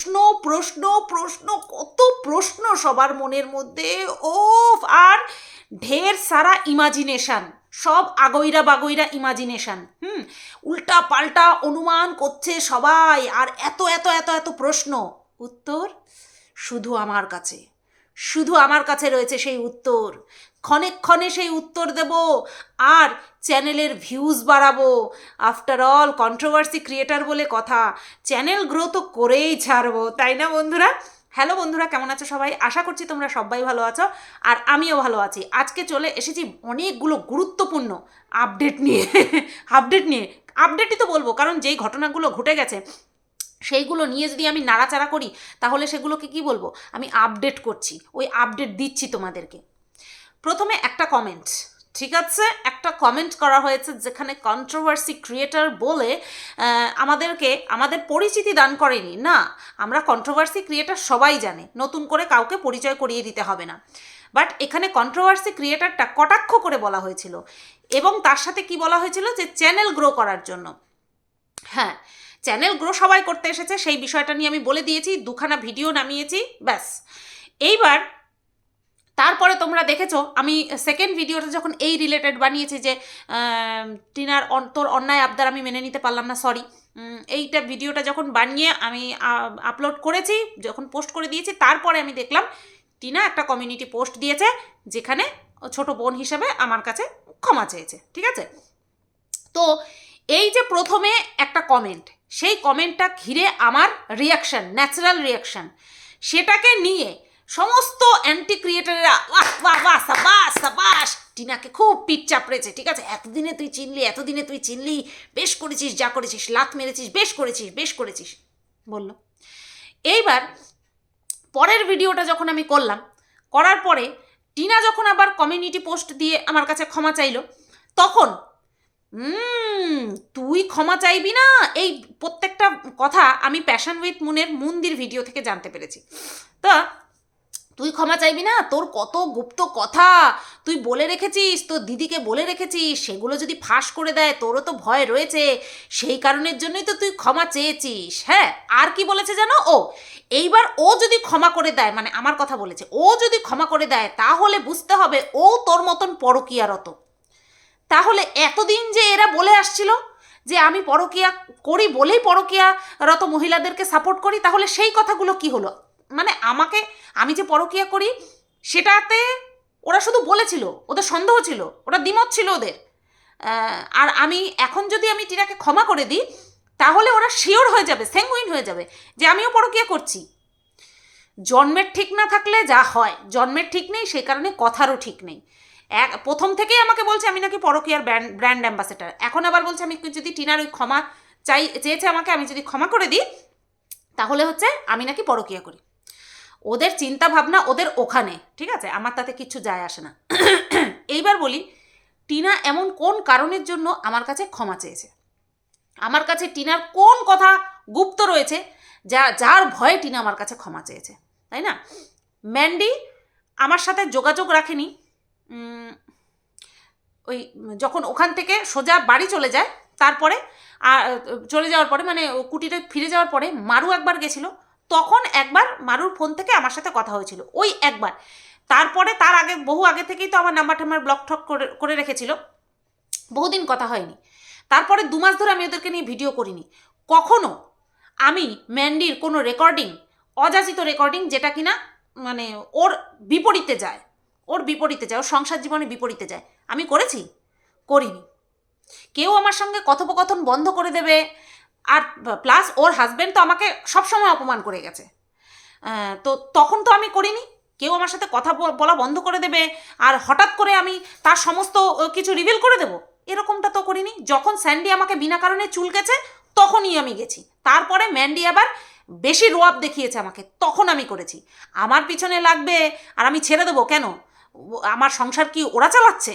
প্রশ্ন প্রশ্ন প্রশ্ন, কত প্রশ্ন সবার মনের মধ্যে। ও আর ঢের সারা ইমাজিনেশান সব আগৈরা বাগৈরা ইমাজিনেশান হুম? উল্টা পাল্টা অনুমান করছে সবাই, আর এত এত এত এত প্রশ্ন। উত্তর শুধু আমার কাছে। শুধু আমার কাছে রয়েছে সেই উত্তর। ক্ষণে ক্ষণে সেই উত্তর দেব আর চ্যানেলের ভিউজ বাড়াবো। আফটার অল কন্ট্রোভার্সি ক্রিয়েটার বলে কথা। চ্যানেল গ্রো তো করেই ছাড়বো, তাই না বন্ধুরা? হ্যালো বন্ধুরা, কেমন আছো সবাই? আশা করছি তোমরা সবাই ভালো আছো আর আমিও ভালো আছি। আজকে চলে এসেছি অনেকগুলো গুরুত্বপূর্ণ আপডেট নিয়ে। আপডেট নিয়ে। আপডেটই তো বলব, কারণ যেই ঘটনাগুলো ঘটে গেছে সেইগুলো নিয়ে যদি আমি নাড়াচাড়া করি, তাহলে সেগুলোকে কি বলব? আমি আপডেট করছি। ওই আপডেট দিচ্ছি তোমাদেরকে। প্রথমে একটা কমেন্ট ঠিক আছে? একটা কমেন্ট করা হয়েছে যেখানে কন্ট্রোভার্সি ক্রিয়েটার বলে আমাদেরকে, আমাদের পরিচিতি দান করেনি। না, আমরা কন্ট্রোভার্সি ক্রিয়েটার সবাই জানে। নতুন করে কাউকে পরিচয় করিয়ে দিতে হবে না। বাট এখানে কন্ট্রোভার্সি ক্রিয়েটারটা কটাক্ষ করে বলা হয়েছিল। এবং তার সাথে কি বলা হয়েছিল? যে চ্যানেল গ্রো করার জন্য। হ্যাঁ চ্যানেল গ্রো সবাই করতে এসেছে, সেই বিষয়টা নিয়ে আমি বলে দিয়েছি, দুখানা ভিডিও নামিয়েছি, ব্যাস। এইবার, তারপরে তোমরা দেখেছ, আমি সেকেন্ড ভিডিওটা যখন এই রিলেটেড বানিয়েছি যে টিনার তোর অন্যায় আবদার আমি মেনে নিতে পারলাম না সরি এইটা ভিডিওটা যখন বানিয়ে আমি আপলোড করেছি, যখন পোস্ট করে দিয়েছি, তারপরে আমি দেখলাম, টিনা একটা কমিউনিটি পোস্ট দিয়েছে, যেখানে ছোট বোন হিসেবে আমার কাছে ক্ষমা চেয়েছে, ঠিক আছে? তো এই যে প্রথমে একটা কমেন্ট সেই কমেন্টটা ঘিরে আমার রিয়াকশন ন্যাচারাল রিয়াকশন সেটাকে নিয়ে সমস্ত অ্যান্টি ক্রিয়েটাররা বাহ বাহ বাহ, সাবাস সাবাস। টিনাকে খুব পিঠ চাপড়েছে, ঠিক আছে? এতদিনে তুই চিনলি, এতদিনে তুই চিনলি, বেশ করেছিস, যা করেছিস লাত মেরেছিস, বেশ করেছিস বেশ করেছিস। বলল। এইবার পরের ভিডিওটা যখন আমি করলাম, করার পরে টিনা যখন আবার কমিউনিটি পোস্ট দিয়ে আমার কাছে ক্ষমা চাইলো, তখন তুই ক্ষমা চাইবি না? এই প্রত্যেকটা কথা আমি প্যাশন উইথ মুনের মন্দির ভিডিও থেকে জানতে পেরেছি। তা, তুই ক্ষমা চাইবি না? তোর কত গুপ্ত কথা। তুই বলে রেখেছিস, তোর দিদিকে বলে রেখেছিস, সেগুলো যদি ফাঁস করে দেয়, তোরও তো ভয় রয়েছে। সেই কারণের জন্যই তো তুই ক্ষমা চেয়েছিস হ্যাঁ? আর কি বলেছে জানো? ও, এইবার ও যদি ক্ষমা করে দেয় মানে আমার কথা বলেছে, ও যদি ক্ষমা করে দেয়, তাহলে বুঝতে হবে ও তোর মতন পরকীয়ারত। তাহলে এতদিন যে এরা বলে আসছিল যে আমি পরকিয়া করি বলেই পরকিয়ারত মহিলাদেরকে সাপোর্ট করি, তাহলে সেই কথাগুলো কি হলো? মানে আমাকে আমি যে পরকিয়া করি, সেটাতে ওরা শুধু বলেছিল, ওদের সন্দেহ ছিল, ওরা দ্বিমত ছিল ওদের। আর আমি এখন যদি আমি টিনাকে ক্ষমা করে দিই, তাহলে ওরা শিওর হয়ে যাবে সেঙ্গুইন হয়ে যাবে যে আমিও পরকিয়া করছি। জন্মের ঠিক না থাকলে যা হয়, জন্মের ঠিক নেই সেই কারণে কথারও ঠিক নেই। এক, প্রথম থেকেই আমাকে বলছে আমি নাকি পরকীয়ার ব্র্যান্ড ব্র্যান্ড অ্যাম্বাসেডার। এখন আবার বলছে আমি যদি টিনার ওই ক্ষমা চাই, চেয়েছে আমাকে, আমি যদি ক্ষমা করে দিই, তাহলে হচ্ছে আমি নাকি পরকীয়া করি। ওদের চিন্তা ভাবনা ওদের ওখানে, ঠিক আছে? আমার তাতে কিচ্ছু যায় আসে না। এইবার বলি, টিনা এমন কোন কারণের জন্য আমার কাছে ক্ষমা চেয়েছে? আমার কাছে টিনার কোন কথা গুপ্ত রয়েছে, যা, যার ভয়ে টিনা আমার কাছে ক্ষমা চেয়েছে, তাই না? ম্যান্ডি আমার সাথে যোগাযোগ রাখেনি ওই যখন ওখান থেকে সোজা বাড়ি চলে যায়, তারপরে, আর, চলে যাওয়ার পরে মানে কুটিরে ফিরে যাওয়ার পরে মারু একবার গেছিল, তখন একবার মারুর ফোন থেকে আমার সাথে কথা হয়েছিল, ওই একবার। তারপরে, তার আগে, বহু আগে থেকেই তো আমার নাম্বার টাম্বার ব্লক ঠক করে করে রেখেছিল, বহুদিন কথা হয়নি। তারপরে দু মাস ধরে আমি ওদেরকে নিয়ে ভিডিও করিনি। কখনো আমি ম্যান্ডির কোনো রেকর্ডিং অযাচিত রেকর্ডিং যেটা কিনা মানে ওর বিপরীতে যায়। ওর বিপরীতে যায়, ওর সংসার জীবনে বিপরীতে যায়। আমি করেছি? করিনি। কেউ আমার সঙ্গে কথোপকথন বন্ধ করে দেবে, আর প্লাস ওর হাজব্যান্ড তো আমাকে সবসময় অপমান করে গেছে। তো তখন তো আমি করিনি। কেউ আমার সাথে কথা বল- বন্ধ করে দেবে, আর হঠাৎ করে আমি তার সমস্ত কিছু রিভিল করে দেবো, এরকমটা তো করিনি। যখন স্যান্ডি আমাকে বিনা কারণে চুলকেছে, তখনই আমি গেছি। তারপরে ম্যান্ডি আবার বেশি রোয়াব দেখিয়েছে আমাকে, তখন আমি করেছি। আমার পিছনে লাগবে, আর আমি ছেড়ে দেবো কেন? আমার সংসার কি ওরা চালাচ্ছে?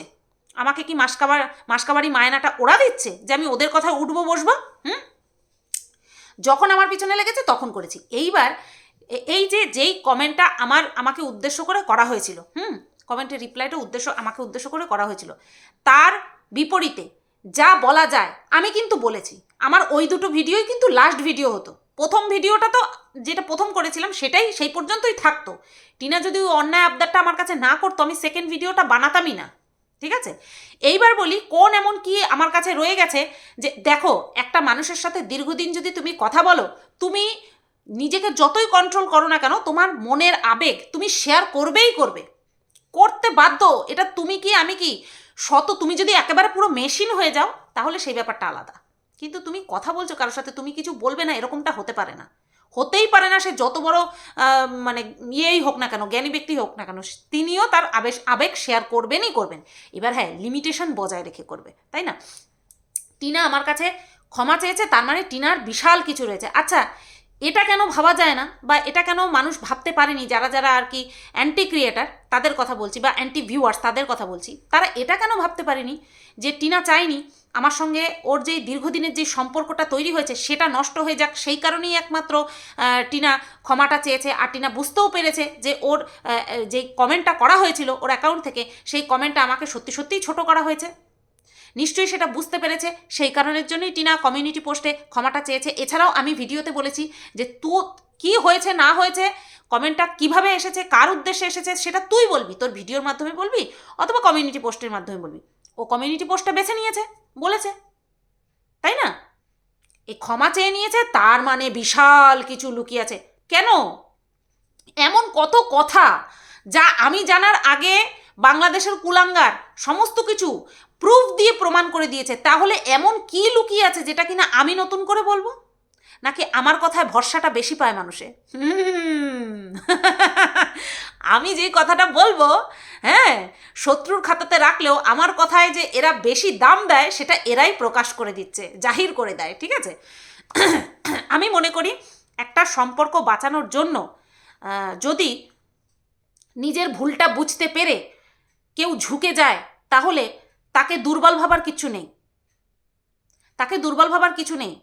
আমাকে কি মাসকাবার মাসকাবারি মায়নাটা ওরা দিচ্ছে যে আমি ওদের কথায় উঠবো, বসবো? হুম? যখন আমার পিছনে লেগেছে তখন করেছি। এইবার এই যে, যেই কমেন্টটা আমার, আমাকে উদ্দেশ্য করে করা হয়েছিল, হুম? কমেন্টের রিপ্লাইটা উদ্দেশ্য, আমাকে উদ্দেশ্য করে করা হয়েছিল, তার বিপরীতে যা বলা যায় আমি কিন্তু বলেছি। আমার ওই দুটো ভিডিওই কিন্তু লাস্ট ভিডিও হতো। প্রথম ভিডিওটা তো যেটা প্রথম করেছিলাম সেটাই সেই পর্যন্তই থাকতো। টিনা যদি অন্যায় আবদারটা আমার কাছে না করতো, আমি সেকেন্ড ভিডিওটা বানাতামই না। ঠিক আছে? এইবার বলি, কোন এমন কি আমার কাছে রয়ে গেছে যে, দেখো, একটা মানুষের সাথে দীর্ঘদিন যদি তুমি কথা বলো, তুমি নিজেকে যতই কন্ট্রোল করো না কেন, তোমার মনের আবেগ তুমি শেয়ার করবেই করবে। করতে বাধ্য, এটা তুমি কি, আমি কি? শত, তুমি যদি একেবারে পুরো মেশিন হয়ে যাও, তাহলে সেই ব্যাপারটা আলাদা। কিন্তু তুমি কথা বলছো কারোর সাথে, তুমি কিছু বলবে না, এরকমটা হতে পারে না। হতেই পারে না, সে যত বড় মানে ইয়েই হোক না কেন, জ্ঞানী ব্যক্তি হোক না কেন, তিনিও তার আবেশ, আবেগ শেয়ার করবেনই করবেন। এবার হ্যাঁ লিমিটেশন বজায় রেখে করবে, তাই না? টিনা আমার কাছে ক্ষমা চেয়েছে, তার মানে টিনার বিশাল কিছু রয়েছে। আচ্ছা এটা কেন ভাবা যায় না বা এটা কেন মানুষ ভাবতে পারেনি? যারা যারা আর কি অ্যান্টি ক্রিয়েটার তাদের কথা বলছি বা অ্যান্টি ভিউয়ার্স তাদের কথা বলছি, তারা এটা কেন ভাবতে পারেনি? যে টিনা চায়নি, আমার সঙ্গে ওর যে দীর্ঘদিনের যে সম্পর্কটা তৈরি হয়েছে, সেটা নষ্ট হয়ে যাক, সেই কারণেই একমাত্র টিনা ক্ষমাটা চেয়েছে, আর টিনা বুঝতেও পেরেছে যে ওর যে কমেন্টটা করা হয়েছিল ওর অ্যাকাউন্ট থেকে, সেই কমেন্টটা আমাকে সত্যি সত্যিই ছোট করা হয়েছে। নিশ্চয়ই সেটা বুঝতে পেরেছে। সেই কারণের জন্যই টিনা কমিউনিটি পোস্টে ক্ষমাটা চেয়েছে। এছাড়াও আমি ভিডিওতে বলেছি যে তু, কি হয়েছে, না হয়েছে কমেন্টটা কীভাবে এসেছে, কার উদ্দেশ্যে এসেছে, সেটা তুই বলবি। তোর ভিডিওর মাধ্যমে বলবি অথবা কমিউনিটি পোস্টের মাধ্যমে বলবি। ও কমিউনিটি পোস্টটা বেছে নিয়েছে, বলেছে। তাই না? এই ক্ষমা চেয়ে নিয়েছে, তার মানে বিশাল কিছু লুকিয়ে আছে কেন? এমন কত কথা যা আমি জানার আগে বাংলাদেশের কুলাঙ্গার, সমস্ত কিছু প্রুফ দিয়ে প্রমাণ করে দিয়েছে। তাহলে এমন কি লুকিয়ে আছে যেটা কিনা আমি নতুন করে বলব? নাকি আমার কথায় ভরসাটা বেশি পায় মানুষে? আমি যে কথাটা বলব হ্যাঁ শত্রুর খাতাতে রাখলেও আমার কথায় যে এরা বেশি দাম দেয়, সেটা এরাই প্রকাশ করে দিচ্ছে, জাহির করে দেয়, ঠিক আছে? আমি মনে করি একটা সম্পর্ক বাঁচানোর জন্য যদি নিজের ভুলটা বুঝতে পেরে কেউ ঝুঁকে যায়, তাহলে তাকে দুর্বল ভাবার কিছু নেই। তাকে দুর্বল ভাবার কিছু নেই।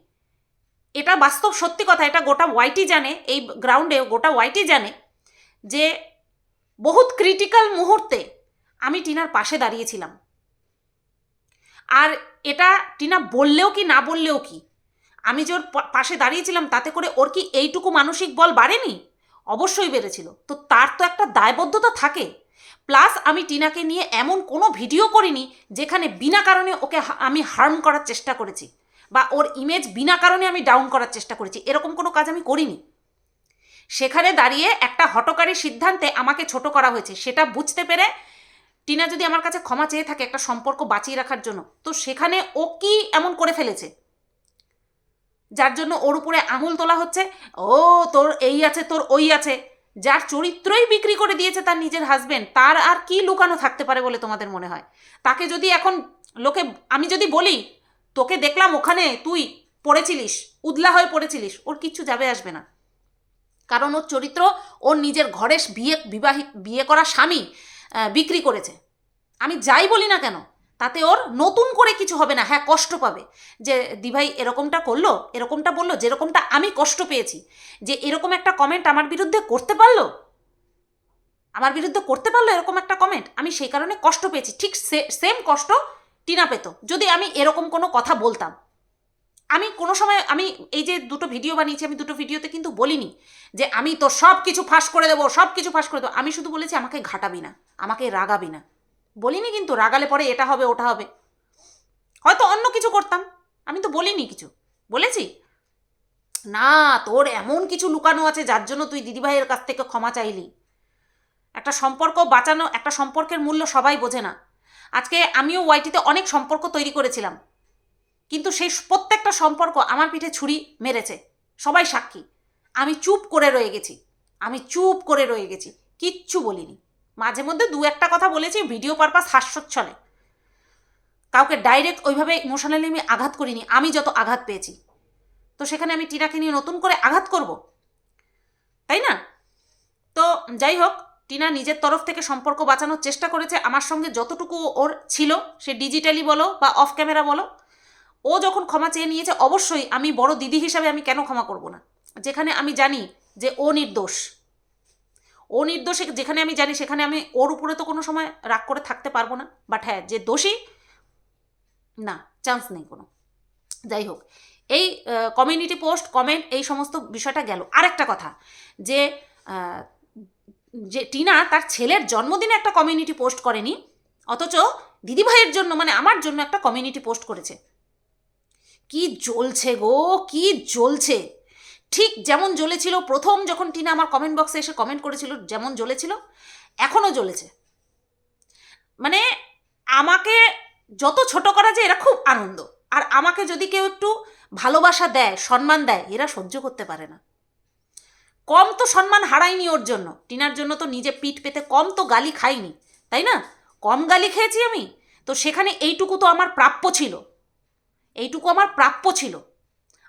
এটা বাস্তব সত্যি কথা, এটা গোটা ওয়াইটি জানে, এই গ্রাউন্ডে গোটা ওয়াইটি জানে যে বহুত ক্রিটিক্যাল মুহূর্তে আমি টিনার পাশে দাঁড়িয়েছিলাম। আর এটা টিনা বললেও কি, না বললেও কি, আমি যে ওর পাশে দাঁড়িয়েছিলাম, তাতে করে ওর কি এইটুকু মানসিক বল বাড়েনি? অবশ্যই বেড়েছিল। তো তার তো একটা দায়বদ্ধতা থাকে। প্লাস আমি টিনাকে নিয়ে এমন কোনো ভিডিও করিনি যেখানে বিনা কারণে ওকে আমি হার্ম করার চেষ্টা করেছি বা ওর ইমেজ বিনা কারণে আমি ডাউন করার চেষ্টা করেছি। এরকম কোনো কাজ আমি করিনি। সেখানে দাঁড়িয়ে একটা হটকারী সিদ্ধান্তে আমাকে ছোট করা হয়েছে। সেটা বুঝতে পেরে টিনা যদি আমার কাছে ক্ষমা চেয়ে থাকে একটা সম্পর্ক বাঁচিয়ে রাখার জন্য, তো সেখানে ও কি এমন করে ফেলেছে? যার জন্য ওর উপরে আঙুল তোলা হচ্ছে, ও, তোর এই আছে, তোর ওই আছে। যার চরিত্রই বিক্রি করে দিয়েছে তার নিজের হাজবেন্ড তার আর কি লুকানো থাকতে পারে বলে তোমাদের মনে হয়? তাকে যদি এখন লোকে, আমি যদি বলি, তোকে দেখলাম ওখানে তুই পড়েছিলিস, উদলা হয়ে পড়েছিলিস ওর কিচ্ছু যাবে আসবে না। কারণ ওর চরিত্র, ওর নিজের ঘরে বিয়ে বিবাহিত বিয়ে করা স্বামী বিক্রি করেছে। আমি যাই বলি না কেন তাতে ওর নতুন করে কিছু হবে না। হ্যাঁ কষ্ট পাবে। যে দিভাই এরকমটা করল, এরকমটা বলল, যেরকমটা আমি কষ্ট পেয়েছি, যে, এরকম একটা কমেন্ট আমার বিরুদ্ধে করতে পারল? আমার বিরুদ্ধে করতে পারল এরকম একটা কমেন্ট আমি সেই কারণে কষ্ট পেয়েছি। ঠিক সেম কষ্ট টিনা পেত। যদি আমি এরকম কোনো কথা বলতাম, আমি কোনো সময়, আমি এই যে দুটো ভিডিও বানিয়েছি, আমি দুটো ভিডিওতে কিন্তু বলিনি যে, আমি তো সব কিছু ফাঁস করে দেবো সব কিছু ফাঁস করে দেবো। আমি শুধু বলেছি, আমাকে ঘাটাবি না, আমাকে রাগাবি না। বলিনি কিন্তু, রাগালে পরে এটা হবে, ওটা হবে। হয়তো অন্য কিছু করতাম। আমি তো বলিনি কিছু। বলেছি? না, তোর এমন কিছু লুকানো আছে, যার জন্য তুই দিদিভাইয়ের কাছ থেকে ক্ষমা চাইলি। একটা সম্পর্ক বাঁচানো, একটা সম্পর্কের মূল্য সবাই বোঝে না। আজকে আমিও ওয়াইটিতে অনেক সম্পর্ক তৈরি করেছিলাম। কিন্তু সেই প্রত্যেকটা সম্পর্ক আমার পিঠে ছুরি মেরেছে। সবাই সাক্ষী। আমি চুপ করে রয়ে গেছি। আমি চুপ করে রয়ে গেছি। কিচ্ছু বলিনি। মাঝে মধ্যে দু একটা কথা বলেছি ভিডিও পারপাস হাস্যোচ্ছলে। কাউকে ডাইরেক্ট ওইভাবে ইমোশনালি আমি আঘাত করিনি, আমি যত আঘাত পেয়েছি। তো সেখানে আমি টিনাকে নিয়ে নতুন করে আঘাত করব। তাই না? তো যাই হোক, টিনা নিজের তরফ থেকে সম্পর্ক বাঁচানোর চেষ্টা করেছে। আমার সঙ্গে যতটুকু ওর ছিল, সে ডিজিটালি বলো বা অফ ক্যামেরা বলো, ও যখন ক্ষমা চেয়ে নিয়েছে, অবশ্যই আমি বড় দিদি হিসাবে আমি কেন ক্ষমা করব না? যেখানে আমি জানি যে ও নির্দোষ। ও যেখানে আমি জানি সেখানে আমি ওর উপরে তো কোনো সময় রাগ করে থাকতে পারব না। বাট হ্যাঁ যে দোষী, না চান্স নেই কোনো। যাই হোক, এই কমিউনিটি পোস্ট কমেন্ট এই সমস্ত বিষয়টা গেল। আরেকটা কথা, যে যে টিনা তার ছেলের জন্মদিনে একটা কমিউনিটি পোস্ট করেনি, অথচ দিদিভাইয়ের জন্য মানে আমার জন্য একটা কমিউনিটি পোস্ট করেছে। কি জ্বলছে গো, কি জ্বলছে। ঠিক যেমন জ্বলেছিল, প্রথম যখন টিনা আমার কমেন্ট বক্সে এসে কমেন্ট করেছিল, যেমন জ্বলেছিল এখনও জ্বলেছে। মানে আমাকে যত ছোট করা যায়, এরা খুব আনন্দ। আর আমাকে যদি কেউ একটু ভালোবাসা দেয়, সম্মান দেয়, এরা সহ্য করতে পারে না। কম তো সম্মান হারাইনি ওর জন্য। টিনার জন্য তো নিজে পিঠ পেতে কম তো গালি খাইনি, তাই না? কম গালি খেয়েছি আমি। তো সেখানে এইটুকু তো আমার প্রাপ্য ছিল। এইটুকু আমার প্রাপ্য ছিল।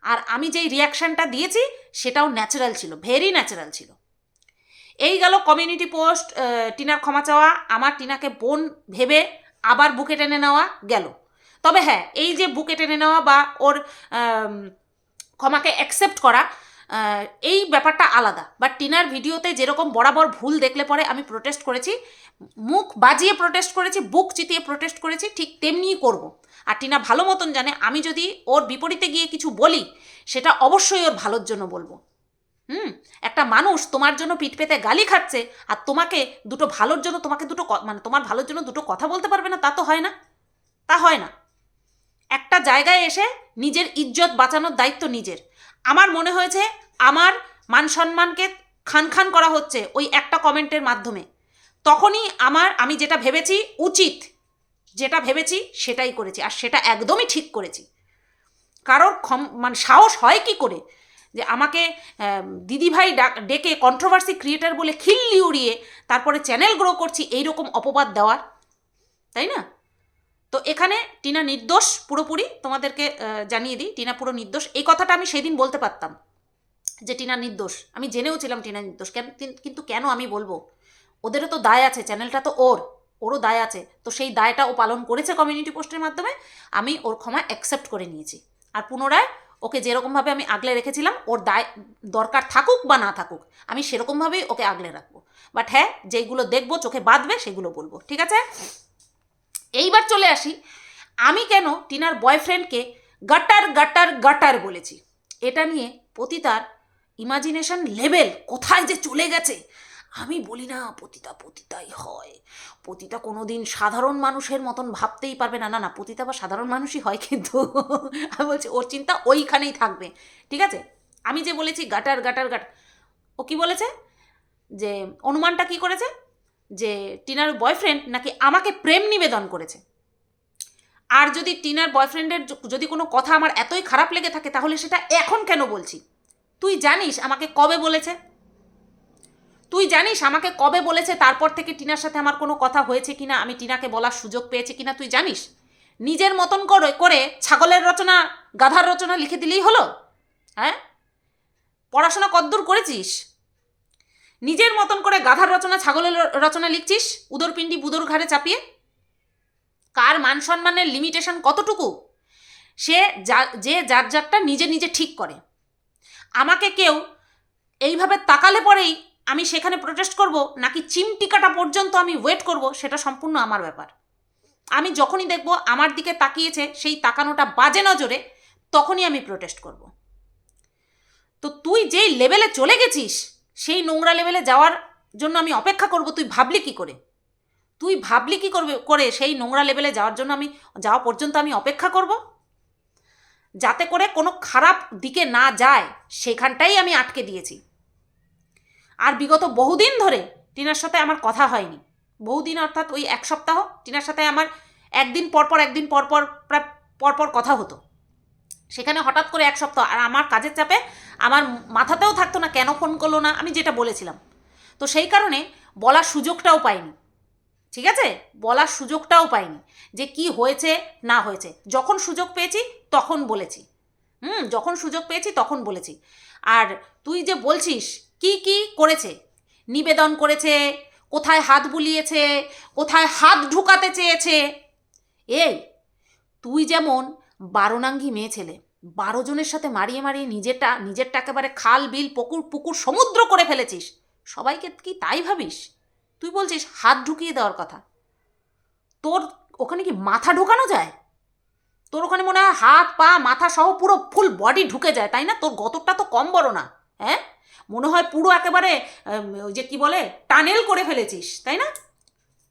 আর আমি যেই রিয়াকশানটা দিয়েছি, সেটাও ন্যাচারাল ছিল ভেরি ন্যাচারাল ছিল। এই গেল কমিউনিটি পোস্ট টিনার ক্ষমা চাওয়া, আমার টিনাকে বোন ভেবে আবার বুকে টেনে নেওয়া গেল। তবে হ্যাঁ এই যে বুকে টেনে নেওয়া বা ওর ক্ষমাকে অ্যাকসেপ্ট করা এই ব্যাপারটা আলাদা। বা টিনার ভিডিওতে যেরকম বরাবর ভুল দেখলে পরে আমি প্রোটেস্ট করেছি, মুখ বাজিয়ে প্রোটেস্ট করেছি, বুক চিতিয়ে প্রোটেস্ট করেছি, ঠিক তেমনিই করব। আর টিনা ভালো মতন জানে, আমি যদি ওর বিপরীতে গিয়ে কিছু বলি, সেটা অবশ্যই ওর ভালোর জন্য বলব। হুম? একটা মানুষ তোমার জন্য পিঠ পেতে গালি খাচ্ছে, আর তোমাকে দুটো ভালোর জন্য, তোমাকে দুটো মানে তোমার ভালোর জন্য দুটো কথা বলতে পারবে না, তা তো হয় না। তা হয় না। একটা জায়গায় এসে নিজের ইজ্জত বাঁচানোর দায়িত্ব নিজের। আমার মনে হয়েছে আমার মান সম্মানকে খান খান করা হচ্ছে ওই একটা কমেন্টের মাধ্যমে। তখনই আমার, আমি যেটা ভেবেছি, উচিত যেটা ভেবেছি সেটাই করেছি আর সেটা একদমই ঠিক করেছি। কারোর ক্ষম মানে সাহস হয় কি করে? যে আমাকে আম, দিদিভাই ডাক কন্ট্রোভার্সি ক্রিয়েটার বলে খিল্লি উড়িয়ে তারপরে চ্যানেল গ্রো করছি এইরকম অপবাদ দেওয়ার তাই না? তো এখানে টিনা নির্দোষ পুরোপুরি তোমাদেরকে জানিয়ে দিই টিনা পুরো নির্দোষ। এই কথাটা আমি সেদিন বলতে পারতাম যে টিনা নির্দোষ। আমি জেনেও ছিলাম টিনা নির্দোষ। কেন কিন্তু কেন আমি বলব? ওদেরও তো দায় আছে চ্যানেলটা তো ওর। ওরও দায় আছে। তো সেই দায়টা ও পালন করেছে কমিউনিটি পোস্টের মাধ্যমে, আমি ওর ক্ষমা অ্যাকসেপ্ট করে নিয়েছি। আর পুনরায় ওকে যেরকমভাবে আমি আগলে রেখেছিলাম, ওর দায় দরকার থাকুক বা না থাকুক, আমি সেরকমভাবেই ওকে আগলে রাখব। বাট হ্যাঁ যেইগুলো দেখব, চোখে বাঁধবে, সেগুলো বলব, ঠিক আছে? এইবার চলে আসি, আমি কেন টিনার বয়ফ্রেন্ডকে গাটার গাটার গাটার বলেছি? এটা নিয়ে পতিতার ইমাজিনেশন লেভেল কোথায় যে চলে গেছে? আমি বলি না, পতিতা পতিতাই হয়। পতিতা কোনোদিন সাধারণ মানুষের মতন ভাবতেই পারবে না না না, পতিতা বা সাধারণ মানুষই হয় কিন্তু আমি বলছি, ওর চিন্তা ওইখানেই থাকবে। ঠিক আছে? আমি যে বলেছি গাটার গাটার গাট ও কি বলেছে? যে অনুমানটা কি করেছে? যে টিনার বয়ফ্রেন্ড নাকি আমাকে প্রেম নিবেদন করেছে। আর যদি টিনার বয়ফ্রেন্ডের যদি কোনো কথা আমার এতই খারাপ লেগে থাকে, তাহলে সেটা এখন কেন বলছি? তুই জানিস আমাকে কবে বলেছে? তুই জানিস আমাকে কবে বলেছে তারপর থেকে টিনার সাথে আমার কোনো কথা হয়েছে কিনা? আমি টিনাকে বলার সুযোগ পেয়েছি কিনা তুই জানিস? নিজের মতন করে করে ছাগলের রচনা, গাধার রচনা লিখে দিলেই হলো? হ্যাঁ? পড়াশোনা কদ্দূর করেছিস? নিজের মতন করে গাধার রচনা, ছাগলের রচনা লিখছিস? উদরপিণ্ডি বুদর ঘাড়ে চাপিয়ে? কার মান সম্মানের লিমিটেশন কতটুকু? সে যা, যে যার যারটা নিজে নিজে ঠিক করে। আমাকে কেউ এইভাবে তাকালে পরেই আমি সেখানে প্রোটেস্ট করব নাকি চিমটি কাটা পর্যন্ত আমি ওয়েট করব সেটা সম্পূর্ণ আমার ব্যাপার। আমি যখনই দেখব আমার দিকে তাকিয়েছে সেই তাকানোটা বাজে নজরে তখনই আমি প্রোটেস্ট করব। তো তুই যেই লেভেলে চলে গেছিস, সেই নোংরা লেভেলে যাওয়ার জন্য আমি অপেক্ষা করব, তুই ভাবলি কি করে? তুই ভাবলি কি করবে, করে সেই নোংরা লেভেলে যাওয়ার জন্য আমি, যাওয়া পর্যন্ত আমি অপেক্ষা করব? যাতে করে কোনো খারাপ দিকে না যায়, সেখানটাই আমি আটকে দিয়েছি। আর বিগত বহুদিন ধরে টিনার সাথে আমার কথা হয়নি। বহুদিন অর্থাৎ ওই এক সপ্তাহ টিনার সাথে আমার একদিন পরপর একদিন পরপর প্রায় পরপর কথা হতো। সেখানে হঠাৎ করে এক সপ্তাহ, আর আমার কাজের চাপে আমার মাথাতেও থাকতো না কেন ফোন করল না, আমি যেটা বলেছিলাম। তো সেই কারণে বলার সুযোগটাও পাইনি। ঠিক আছে? বলার সুযোগটাও পাইনি যে কি হয়েছে, না হয়েছে। যখন সুযোগ পেয়েছি, তখন বলেছি। হুম, যখন সুযোগ পেয়েছি, তখন বলেছি। আর তুই যে বলছিস কি কি করেছে? নিবেদন করেছে, কোথায় হাত বুলিয়েছে, কোথায় হাত ঢুকাতে চেয়েছে? এই, তুই যেমন বারোনাঙ্গি মেয়ে ছেলে, বারো জনের সাথে মারিয়ে মারিয়ে নিজেরটা নিজেরটা একেবারে খাল, বিল, পুকুর পুকুর, সমুদ্র করে ফেলেছিস, সবাইকে কি তাই ভাবিস? তুই বলছিস হাত ঢুকিয়ে দেওয়ার কথা। তোর ওখানে কি মাথা ঢোকানো যায়? তোর ওখানে মনে হয় হাত, পা, মাথা সহ পুরো ফুল বডি ঢুকে যায়, তাই না? তোর গতরটা তো কম বড় না হ্যাঁ? মনে হয় পুরো একেবারে যে কি বলে, টানেল করে ফেলেছিস, তাই না?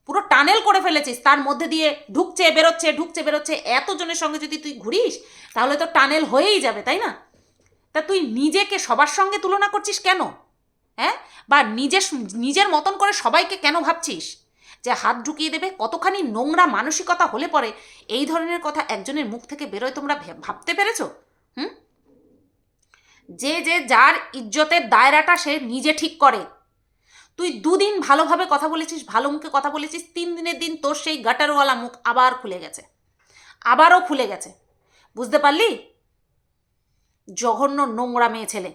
পুরো টানেল করে ফেলেছিস, তার মধ্যে দিয়ে ঢুকছে, বেরোচ্ছে ঢুকছে, বেরোচ্ছে, এতজনের সঙ্গে যদি তুই ঘুরিস, তাহলে তো টানেল হয়েই যাবে, তাই না? তা তুই নিজেকে সবার সঙ্গে তুলনা করছিস কেন? হ্যাঁ? বা নিজের নিজের মতন করে সবাইকে কেন ভাবছিস? যে হাত ঢুকিয়ে দেবে, কতখানি নোংরা মানসিকতা হলে পরে এই ধরনের কথা একজনের মুখ থেকে বেরোয় তোমরা ভাবতে পেরেছ? হুম? যে যে যার ইজ্জতের দায়রাটা সে নিজে ঠিক করে। তুই দুদিন ভালোভাবে কথা বলেছিস, ভালো মুখে কথা বলেছিস, তিন দিনের দিন তোর সেই গাটারওয়ালা মুখ আবার খুলে গেছে। আবারও খুলে গেছে। বুঝতে পারলি? জঘন্য নোংরা মেয়ে ছেলে।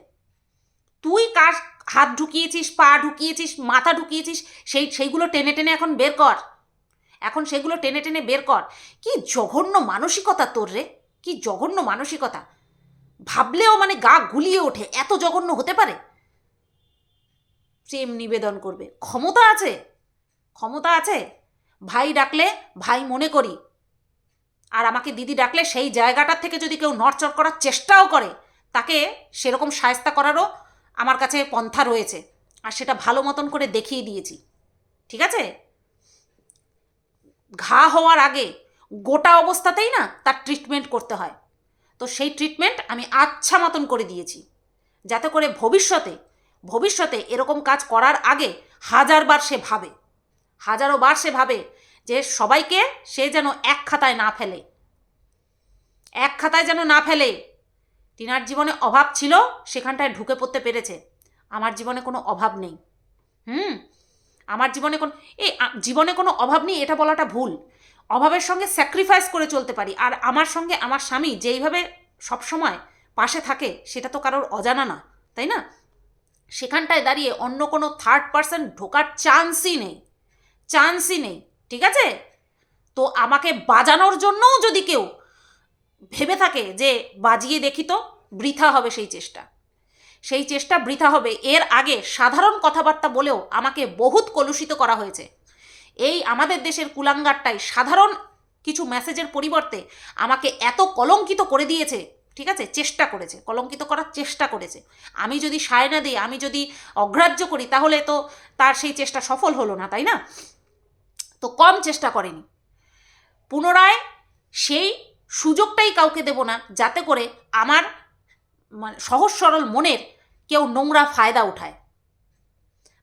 তুই কার হাত ঢুকিয়েছিস, পা ঢুকিয়েছিস, মাথা ঢুকিয়েছিস, সেই, সেইগুলো টেনে টেনে এখন বের কর। এখন সেগুলো টেনে টেনে বের কর। কি জঘন্য মানসিকতা তোর রে? কি জঘন্য মানসিকতা? ভাবলেও মানে গা গুলিয়ে ওঠে, এত জঘন্য হতে পারে? প্রেম নিবেদন করবে। ক্ষমতা আছে? ক্ষমতা আছে? ভাই ডাকলে ভাই মনে করি। আর আমাকে দিদি ডাকলে সেই জায়গাটার থেকে যদি কেউ নড়চড় করার চেষ্টাও করে, তাকে সেরকম সায়স্তা করারও আমার কাছে পন্থা রয়েছে। আর সেটা ভালো মতন করে দেখিয়ে দিয়েছি। ঠিক আছে? ঘা হওয়ার আগে গোটা অবস্থাতেই না তার ট্রিটমেন্ট করতে হয়। তো সেই ট্রিটমেন্ট আমি আচ্ছা মতন করে দিয়েছি। যাতে করে ভবিষ্যতে ভবিষ্যতে এরকম কাজ করার আগে হাজারবার সে ভাবে। হাজারো বার সে ভাবে যে সবাইকে সে যেন এক খাতায় না ফেলে। এক খাতায় যেন না ফেলে। টিনার জীবনে অভাব ছিল, সেখানটায় ঢুকে পড়তে পেরেছে। আমার জীবনে কোনো অভাব নেই। হুম? আমার জীবনে কোনো এই জীবনে কোনো অভাব নেই, এটা বলাটা ভুল। অভাবের সঙ্গে স্যাক্রিফাইস করে চলতে পারি। আর আমার সঙ্গে আমার স্বামী যেইভাবে সবসময় পাশে থাকে, সেটা তো কারোর অজানা না, তাই না? সেখানটায় দাঁড়িয়ে অন্য কোনো থার্ড পার্সন ঢোকার চান্সই নেই। চান্সই নেই, ঠিক আছে? তো আমাকে বাজানোর জন্যও যদি কেউ ভেবে থাকে যে বাজিয়ে দেখি তো, বৃথা হবে সেই চেষ্টা। সেই চেষ্টা বৃথা হবে। এর আগে সাধারণ কথাবার্তা বলেও আমাকে বহুত কলুষিত করা হয়েছে। এই আমাদের দেশের কুলাঙ্গারটাই সাধারণ কিছু মেসেজের পরিবর্তে আমাকে এত কলঙ্কিত করে দিয়েছে, ঠিক আছে? চেষ্টা করেছে, কলঙ্কিত করার চেষ্টা করেছে। আমি যদি সায় না দিই, আমি যদি অগ্রাহ্য করি, তাহলে তো তার সেই চেষ্টা সফল হলো না, তাই না? তো কম চেষ্টা করেনি। পুনরায় সেই সুযোগটাই কাউকে দেব না, যাতে করে আমার মানে সহজ সরল মনের কেউ নোংরা ফায়দা উঠায়।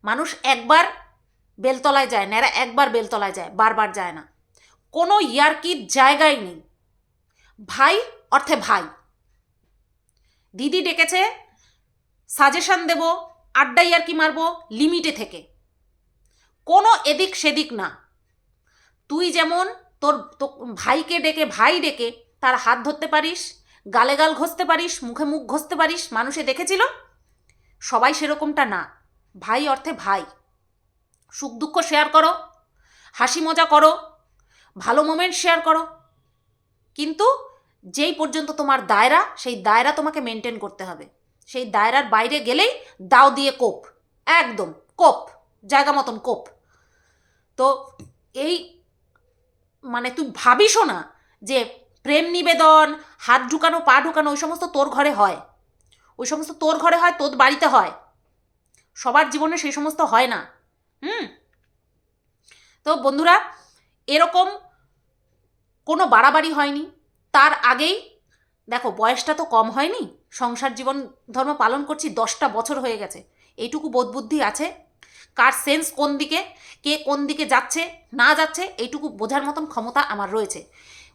মানুষ একবার বেলতলায় যায় ন্যাড়া একবার বেলতলায় যায়, বারবার যায় না। কোনো ইয়ার্কির জায়গাই নেই। ভাই অর্থে ভাই। দিদি ডেকেছে, সাজেশন দেব, আড্ডা ইয়ার্কি মারবো, লিমিটে থেকে। কোনো এদিক সেদিক না। তুই যেমন তোর ভাইকে ডেকে, ভাই ডেকে, তার হাত ধরতে পারিস, গালে গাল ঘষতে পারিস, মুখে মুখ ঘষতে পারিস, মানুষে দেখেছিল? সবাই সেরকমটা না। ভাই অর্থে ভাই। সুখ দুঃখ শেয়ার করো, হাসি মজা করো, ভালো মোমেন্ট শেয়ার করো। কিন্তু যেই পর্যন্ত তোমার দায়রা, সেই দায়রা তোমাকে মেনটেন করতে হবে। সেই দায়রার বাইরে গেলেই দাও দিয়ে কোপ, একদম কোপ, জায়গা মতন কোপ। তো এই মানে তুই ভাবিসও না যে প্রেম নিবেদন, হাত ঢুকানো, পা ঢুকানো, ওই সমস্ত তোর ঘরে হয়। ওই সমস্ত তোর ঘরে হয়, তোর বাড়িতে হয়। সবার জীবনে সেই সমস্ত হয় না। হুম। তো বন্ধুরা, এরকম কোনো বাড়াবাড়ি হয়নি। তার আগেই, দেখো, বয়সটা তো কম হয়নি। সংসার জীবন ধর্ম পালন করছি দশটা বছর হয়ে গেছে। এইটুকু বোধবুদ্ধি আছে। কার সেন্স কোন দিকে, কে কোন দিকে যাচ্ছে, না যাচ্ছে, এইটুকু বোঝার মতন ক্ষমতা আমার রয়েছে।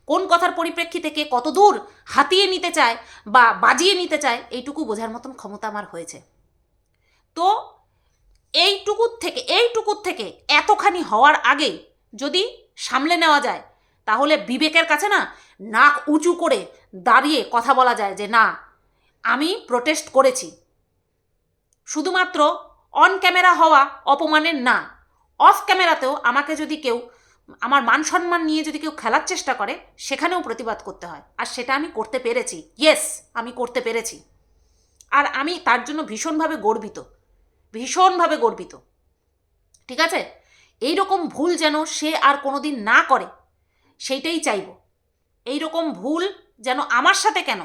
কোন কথার পরিপ্রেক্ষিতে কে কত দূর হাতিয়ে নিতে চায় বা বাজিয়ে নিতে চায়, এইটুকু বোঝার মতন ক্ষমতা আমার হয়েছে। তো এইটুকুর থেকে এইটুকুর থেকে এতখানি হওয়ার আগে যদি সামলে নেওয়া যায়, তাহলে বিবেকের কাছে না নাক উঁচু করে দাঁড়িয়ে কথা বলা যায় যে না, আমি প্রোটেস্ট করেছি। শুধুমাত্র অন ক্যামেরা হওয়া অপমানের না অফ ক্যামেরাতেও আমাকে যদি কেউ, আমার মান সম্মান নিয়ে যদি কেউ খেলার চেষ্টা করে, সেখানেও প্রতিবাদ করতে হয়। আর সেটা আমি করতে পেরেছি। ইয়েস আমি করতে পেরেছি। আর আমি তার জন্য ভীষণভাবে গর্বিত। ভীষণভাবে গর্বিত। ঠিক আছে? এই রকম ভুল যেন সে আর কোনোদিন না করে, সেইটাই চাইব। এই রকম ভুল যেন আমার সাথে কেন?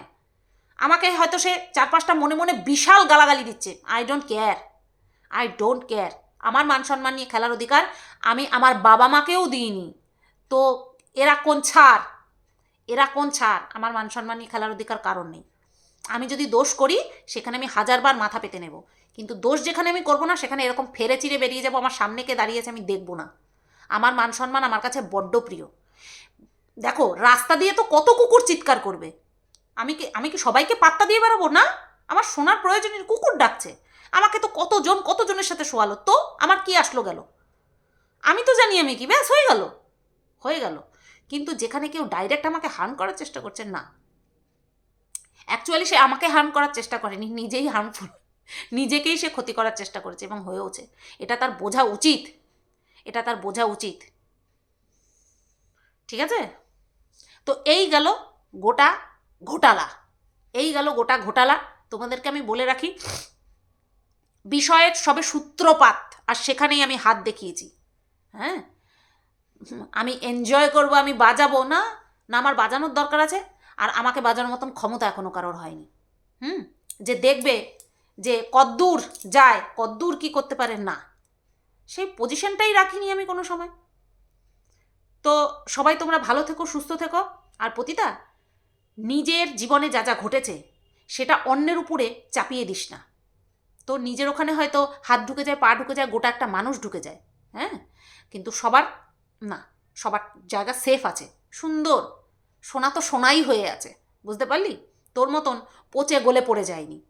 আমাকে হয়তো সে চার পাঁচটা মনে মনে বিশাল গালাগালি দিচ্ছে। I don't care I don't care আমার মান সম্মান নিয়ে খেলার অধিকার আমি আমার বাবা মাকেও দিইনি। তো এরা কোন ছাড়? এরা কোন ছাড়? আমার মান সম্মান নিয়ে খেলার অধিকার কারণ নেই। আমি যদি দোষ করি, সেখানে আমি হাজারবার মাথা পেতে নেব। কিন্তু দোষ যেখানে আমি করব না, সেখানে এরকম ফেরে চিরে বেরিয়ে যাব, আমার সামনে কে দাঁড়িয়েছে আমি দেখব না। আমার মান সম্মান আমার কাছে বড্ড প্রিয়। দেখো, রাস্তা দিয়ে তো কত কুকুর চিৎকার করবে। আমি কি আমি কি সবাইকে পাত্তা দিয়ে বেরোবো না? আমার শোনার প্রয়োজনীয় কুকুর ডাকছে। আমাকে তো কতজন, কতজনের সাথে শোয়ালো? তো আমার কি আসলো গেল? আমি তো জানি আমি কি, ব্যাস, হয়ে গেল। হয়ে গেল। কিন্তু যেখানে কেউ ডাইরেক্ট আমাকে হার্ম করার চেষ্টা করছে, না। অ্যাকচুয়ালি সে আমাকে হার্ম করার চেষ্টা করেনি, নিজেই হার্মফুল নিজেকেই সে ক্ষতি করার চেষ্টা করেছে এবং হয়েওছে এটা তার বোঝা উচিত। এটা তার বোঝা উচিত। ঠিক আছে? তো এই গেল গোটা ঘোটালা। এই গেল গোটা ঘোটালা। তোমাদেরকে আমি বলে রাখি, বিষয়ের সবে সূত্রপাত, আর সেখানেই আমি হাত দেখিয়েছি। হ্যাঁ? আমি এনজয় করব, আমি বাজাবো না না আমার বাজানোর দরকার আছে, আর আমাকে বাজানোর মতন ক্ষমতা এখনও কারোর হয়নি। হুম? যে দেখবে যে কদ্দূর যায়, কদ্দূর কি করতে পারে না? সেই পজিশনটাই রাখিনি আমি কোনো সময়। তো সবাই তোমরা ভালো থেকো, সুস্থ থেকো। আর পতিতা, নিজের জীবনে যা যা ঘটেছে, সেটা অন্যের উপরে চাপিয়ে দিস না। তো নিজের ওখানে হয়তো হাত ঢুকে যায়, পা ঢুকে যায়, গোটা একটা মানুষ ঢুকে যায় হ্যাঁ? কিন্তু সবার, না, সবার জায়গা সেফ আছে। সুন্দর। সোনা তো সোনাই হয়ে আছে, বুঝতে পারলি? তোর মতন পচে গলে পড়ে যায়নি।